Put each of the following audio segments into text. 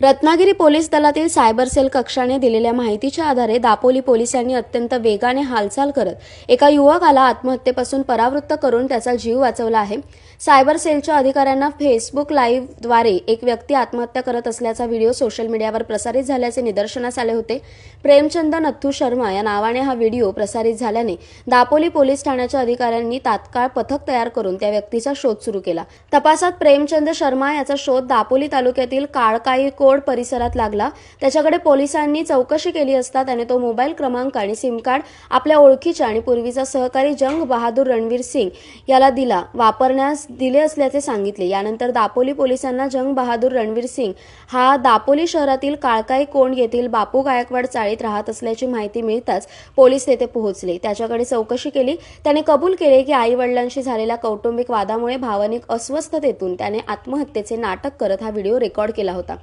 Ratnagiri police दलातील cyber cell कक्षाने दिलेल्या माहितीच्या आधारे दापोली पोलिसांनी अत्यंत वेगाने हालचाल करत एका युवकाला आत्महत्येपासून परावृत्त करून त्याचा जीव वाचवला आहे. सायबर सेलच्या अधिकाऱ्यांना फेसबुक लाईव्हद्वारे एक व्यक्ती आत्महत्या करत असल्याचा व्हिडिओ सोशल मीडियावर प्रसारित झाल्याचे निदर्शनास आले होते. प्रेमचंद नथू शर्मा या नावाने हा व्हिडिओ प्रसारित झाल्याने दापोली पोलीस ठाण्याच्या अधिकाऱ्यांनी तात्काळ पथक तयार करून त्या व्यक्तीचा शोध सुरू केला. तपासात प्रेमचंद शर्मा याचा शोध दापोली तालुक्यातील काळकाई रोड परिसरात लागला. त्याच्याकडे पोलिसांनी चौकशी केली असता त्याने तो मोबाईल क्रमांक आणि सिम कार्ड आपल्या ओळखीच्या आणि पूर्वीचा सहकारी जंग बहादूर रणवीर सिंग याला दिला वापरण्यास दिले असल्याचे सांगितले. यानंतर दापोली पोलिसांना जंग बहादूर रणवीर सिंग हा दापोली शहरातील काळकाई कोंड येथील बापू गायकवाड चाळीत राहत असल्याची माहिती मिळताच पोलीस तेथे पोहोचले. त्याच्याकडे चौकशी केली. त्याने कबूल केले की आई वडिलांशी झालेल्या कौटुंबिक वादामुळे भावनिक अस्वस्थतेतून त्याने आत्महत्येचे नाटक करत हा व्हिडिओ रेकॉर्ड केला होता.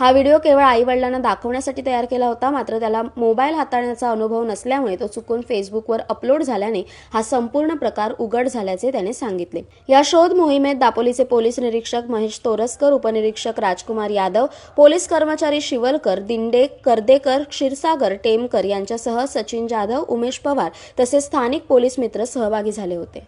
हा व्हिडिओ केवळ आई वडिलांना दाखवण्यासाठी तयार केला होता मात्र त्याला मोबाईल हाताळण्याचा अनुभव नसल्यामुळे तो चुकून फेसबुकवर अपलोड झाल्याने हा संपूर्ण प्रकार उघड झाल्याचे त्याने सांगितले. या शोध मोहिमेत दापोलीचे पोलीस निरीक्षक महेश तोरसकर उपनिरीक्षक राजकुमार यादव पोलीस कर्मचारी शिवलकर दिंडे करदेकर क्षीरसागर टेमकर यांच्यासह सचिन जाधव उमेश पवार तसेच स्थानिक पोलीस मित्र सहभागी झाले होते.